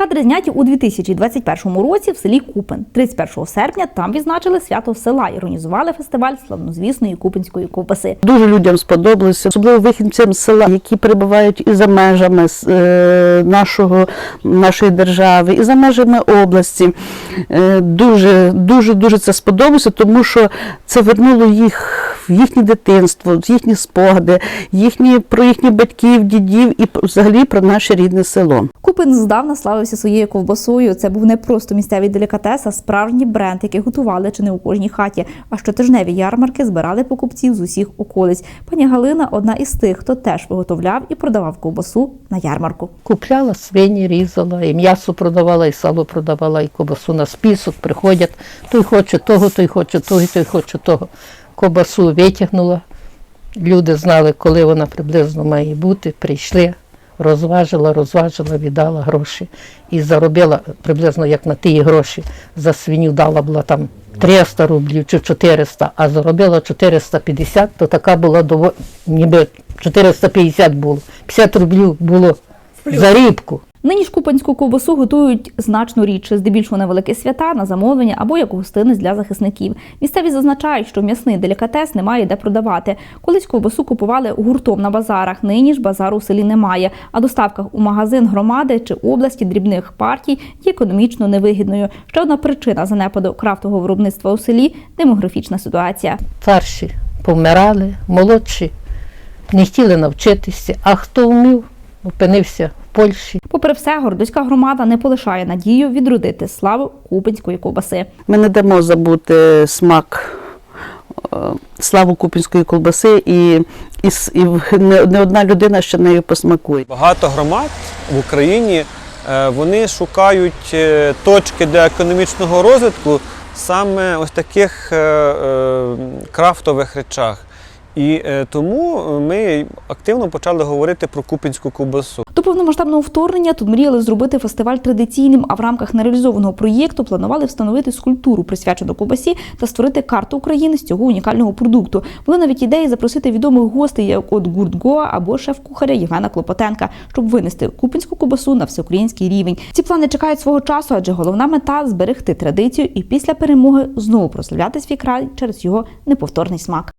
кадри зняті у 2021 році в селі Купин. 31 серпня там відзначили свято села і організували фестиваль славнозвісної купинської ковбаси. Дуже людям сподобалося, особливо вихідцям села, які перебувають і за межами е, нашого, нашої держави, і за межами області. Е, Дуже, дуже, дуже це сподобалося, тому що це вернуло їх їхнє дитинство, їхні спогади, їхні, про їхніх батьків, дідів і взагалі про наше рідне село. Купин здавна славився своєю ковбасою. Це був не просто місцевий делікатес, а справжній бренд, який готували чи не у кожній хаті. А щотижневі ярмарки збирали покупців з усіх околиць. Пані Галина одна із тих, хто теж виготовляв і продавав ковбасу на ярмарку. Купляла свині, різала, і м'ясо продавала, і сало продавала, і кобасу на список приходять. Той хоче того, той хоче того, той хоче того. Кобасу витягнула. Люди знали, коли вона приблизно має бути. Прийшли, розважила, розважила, віддала гроші і заробила приблизно як на ті гроші. За свиню дала була там 300 рублів чи 400, а заробила 450, то така була доволі, ніби 450 було. 50 рублів було за рібку. Нині ж купинську ковбасу готують значно рідше, здебільшого на великі свята, на замовлення або як гостинець для захисників. Місцеві зазначають, що м'ясний делікатес немає де продавати. Колись ковбасу купували гуртом на базарах. Нині ж базару у селі немає. А доставка у магазин громади чи області дрібних партій є економічно невигідною. Ще одна причина занепаду крафтового виробництва у селі демографічна ситуація. Старші повмирали, молодші не хотіли навчитися, а хто вмів, опинився в Польщі. Попри все, городоцька громада не полишає надію відродити славу купинської ковбаси. Ми не дамо забути смак е, славу купінської колбаси, і, і, і не, не одна людина ще нею посмакує. Багато громад в Україні е, вони шукають е, точки для економічного розвитку саме ось таких крафтових речах. І е, тому ми активно почали говорити про купінську ковбасу. До повномасштабного вторгнення тут мріяли зробити фестиваль традиційним, а в рамках нереалізованого проєкту планували встановити скульптуру, присвячену ковбасі, та створити карту України з цього унікального продукту. Були навіть ідеї запросити відомих гостей, як от гурт Гоа або шеф-кухаря Євгена Клопотенка, щоб винести купинську ковбасу на всеукраїнський рівень. Ці плани чекають свого часу, адже головна мета зберегти традицію і після перемоги знову прославляти свій край через його неповторний смак.